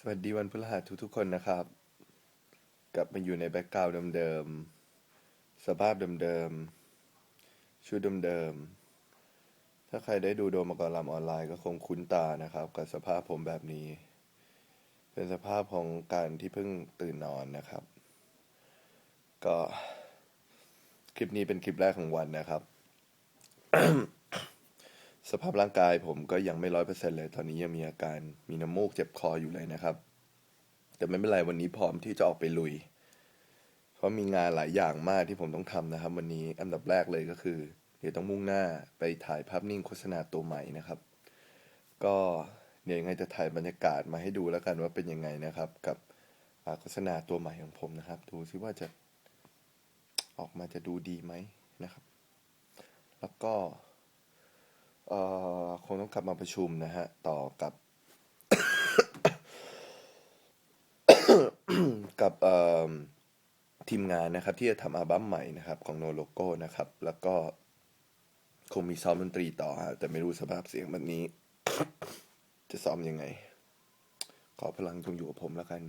สวัสดีวันพฤหัสทุกๆคนนะครับ กลับมาอยู่ในแบ็กกราวด์เดิมๆสภาพเดิมๆชุดเดิมๆถ้าใครได้ดูโดมกรลำออนไลน์ก็คงคุ้นตานะครับ กับสภาพผมแบบนี้ เป็นสภาพของการที่เพิ่งตื่นนอนนะครับ ก็ คลิปนี้เป็นคลิปแรกของวันนะครับ สภาพร่างกายผมก็ยังไม่ร้อยเปอร์เซ็นเลย ตอนนี้ยังมีอาการมีน้ำมูกเจ็บคออยู่เลยนะครับ แต่ไม่เป็นไรวันนี้พร้อมที่จะออกไปลุย เพราะมีงานหลายอย่างมากที่ผมต้องทำนะครับ วันนี้อันดับแรกเลยก็คือ เดี๋ยวต้องมุ่งหน้าไปถ่ายภาพนิ่งโฆษณาตัวใหม่นะครับ ก็เดี๋ยวยังไงจะถ่ายบรรยากาศมาให้ดูแล้วกันว่าเป็นยังไงนะครับ กับโฆษณาตัวใหม่ของผมนะครับ ดูซิว่าจะออกมาจะดูดีไหมนะครับ แล้วก็ เอ่อคงต้องกลับมาประชุมนะฮะ ต่อกับ กับเอ่อทีมงานนะครับ ที่จะทำอัลบั้มใหม่นะครับของโนโลโก้นะครับ แล้วก็คงมีซ้อมดนตรีต่อฮะแต่ไม่รู้สภาพเสียงแบบนี้ จะซ้อมยังไง ขอพลังจงอยู่กับผมแล้วกัน